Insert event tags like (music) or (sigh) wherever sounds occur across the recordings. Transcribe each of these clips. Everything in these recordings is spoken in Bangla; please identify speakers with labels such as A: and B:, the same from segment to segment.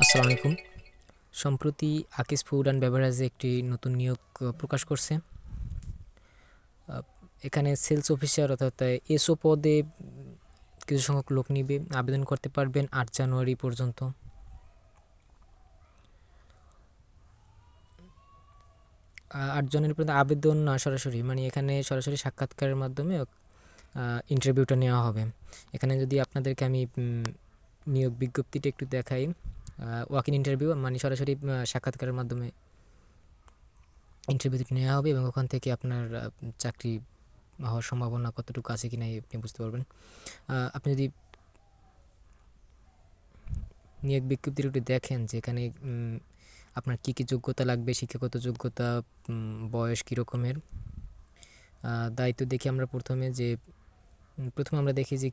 A: আসসালামু আলাইকুম। সম্প্রতি আকিস ফুড অ্যান্ড বেভারেজে একটি নতুন নিয়োগ প্রকাশ করছে। এখানে সেলস অফিসার অর্থাৎ এসও পদে কিছু সংখ্যক লোক নিবে, আবেদন করতে পারবেন আট জানুয়ারি পর্যন্ত। আট জানুয়ারি পর্যন্ত আবেদন না, সরাসরি মানে এখানে সরাসরি সাক্ষাৎকারের মাধ্যমে ইন্টারভিউটা নেওয়া হবে। এখানে যদি আপনাদেরকে আমি নিয়োগ বিজ্ঞপ্তিটা একটু দেখাই। ওয়াক ইন ইন্টারভিউ মানে সরাসরি সাক্ষাৎকারের মাধ্যমে ইন্টারভিউ নেওয়া হবে এবং ওখান থেকে আপনার চাকরি হওয়ার সম্ভাবনা কতটুকু আছে কি না আপনি বুঝতে পারবেন। আপনি যদি নিয়োগ বিজ্ঞপ্তির একটু দেখেন যে এখানে আপনার কী কী যোগ্যতা লাগবে, শিক্ষাগত যোগ্যতা বয়স কী রকমের দায়িত্ব দেখি আমরা প্রথমে যে প্রথমে আমরা দেখি যে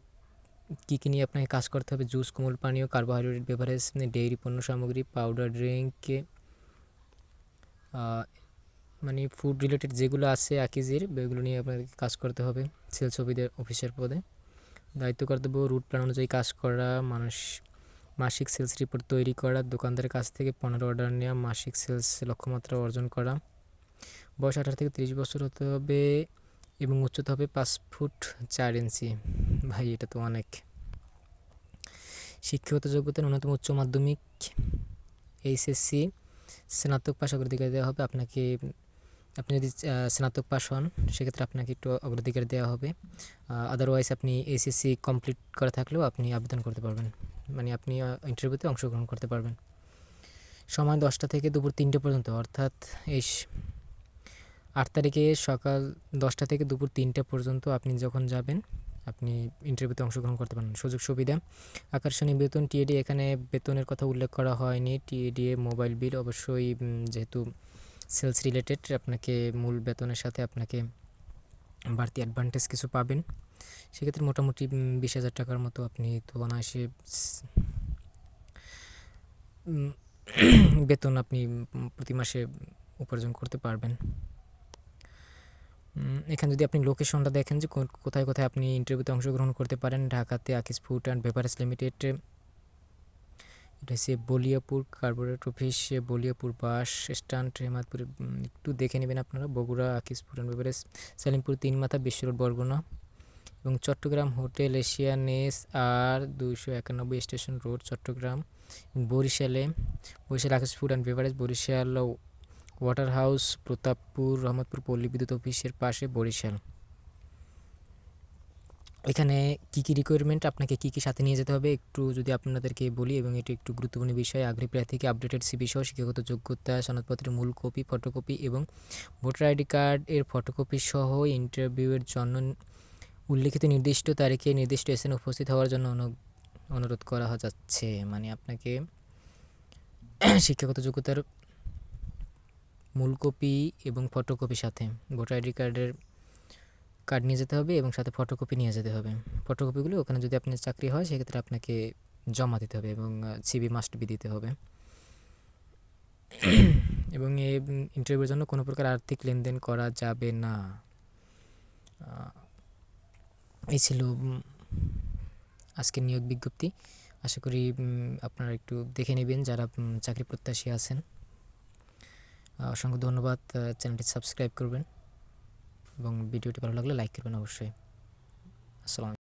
A: কী কী নিয়ে আপনাকে কাজ করতে হবে? জুস, কোমল পানীয় কার্বোহাইড্রেট বেভারেজ ডেইরি পণ্য সামগ্রী পাউডার ড্রিঙ্ক মানে ফুড রিলেটেড যেগুলো আছে আকিজের ওইগুলো নিয়ে আপনাকে কাজ করতে হবে সেলস অফিসের পদে। দায়িত্ব কর্তব্য রুট প্ল্যান অনুযায়ী কাজ করা, মানুষ, মাসিক সেলস রিপোর্ট তৈরি করা, দোকানদারের কাছ থেকে পনেরো অর্ডার নেওয়া, মাসিক সেলস লক্ষ্যমাত্রা অর্জন করা। বয়স আঠারো থেকে তিরিশ বছর হতে হবে। এবং উচ্চতা হবে পাঁচ ফুট চার ইঞ্চি। ভাই, এটা তো অনেক। শিক্ষাগত যোগ্যতা ন্যূনতম উচ্চ মাধ্যমিক এইচএসসি স্নাতক পাশ অগ্রাধিকার দেওয়া হবে। আপনাকে, আপনি যদি স্নাতক পাশ হন, সেক্ষেত্রে আপনাকে একটু অগ্রাধিকার দেওয়া হবে। আদারওয়াইজ আপনি এইচএসসি কমপ্লিট করা থাকলেও আপনি আবেদন করতে পারবেন। মানে আপনি ইন্টারভিউতে অংশগ্রহণ করতে পারবেন। সময় দশটা থেকে দুপুর তিনটে পর্যন্ত, অর্থাৎ এই আট তারিখে সকাল দশটা থেকে দুপুর তিনটে পর্যন্ত আপনি যখন যাবেন, আপনি ইন্টারভিউতে অংশগ্রহণ করতে পারেন সুযোগ সুবিধা, আকর্ষণীয় বেতন টিএডি এখানে বেতনের কথা উল্লেখ করা হয়নি। টিএডিএ মোবাইল বিল অবশ্যই যেহেতু সেলস রিলেটেড আপনাকে মূল বেতনের সাথে আপনাকে বাড়তি অ্যাডভান্টেজ কিছু পাবেন। সেক্ষেত্রে মোটামুটি বিশ হাজার টাকার মতো আপনি তো অনায়াসে (coughs) বেতন আপনি প্রতি মাসে উপার্জন করতে পারবেন। এখানে যদি আপনি লোকেশনটা দেখেন যে কোথায় কোথায় আপনি ইন্টারভিউতে অংশগ্রহণ করতে পারেন, ঢাকাতে আকিস ফুড অ্যান্ড বেভারেজ লিমিটেড এটা হচ্ছে Baliapur corporate office, Baliapur bus stand, Hemadpur একটু দেখে নেবেন আপনারা। বগুড়া, আকিস ফুড অ্যান্ড বেভারেজ, সালিমপুর তিন মাথা বিশ্ব রোড বরগুনা এবং চট্টগ্রাম হোটেল এশিয়া নেস আর দুইশো একানব্বই স্টেশন রোড, চট্টগ্রাম বরিশালে। Barishal Akash food and beverage, Barishal water house Pratappur, Rahmatpur পল্লী বিদ্যুৎ অফিসের পাশে বরিশাল। এখানে কী কী রিকোয়ারমেন্ট আপনাকে কী কী সাথে নিয়ে যেতে হবে, একটু যদি আপনাদেরকে বলি এবং এটি একটু গুরুত্বপূর্ণ বিষয়, আগ্রহী প্রার্থীকে আপডেটেড সিবি সহ শিক্ষাগত যোগ্যতা, সনদপত্রের মূল কপি ফটোকপি এবং ভোটার আইডি কার্ড এর ফটোকপি সহ ইন্টারভিউয়ের জন্য উল্লিখিত নির্দিষ্ট তারিখে নির্দিষ্ট স্থানে উপস্থিত হওয়ার জন্য অনু- অনুরোধ করা যাচ্ছে। মানে আপনাকে শিক্ষাগত যোগ্যতার মূল কপি এবং ফটোকপি সাথে। ভোটার আইডি কার্ডের কার্ড নিয়ে যেতে হবে এবং সাথে ফটোকপি নিয়ে যেতে হবে। ফটোকপিগুলো ওখানে যদি আপনার চাকরি হয়, সেক্ষেত্রে আপনাকে জমা দিতে হবে এবং সিবি মাস্ট বি দিতে হবে। (clears throat) এবং এই ইন্টারভিউর জন্য কোনো প্রকার আর্থিক লেনদেন করা যাবে না। এই ছিল আজকের নিয়োগ বিজ্ঞপ্তি। আশা করি আপনারা একটু দেখে নেবেন যারা চাকরি প্রত্যাশী আছেন। অসংখ্য ধন্যবাদ চ্যানেলটি সাবস্ক্রাইব করবেন এবং ভিডিওটি ভালো লাগলে লাইক করবেন অবশ্যই। আসসালাম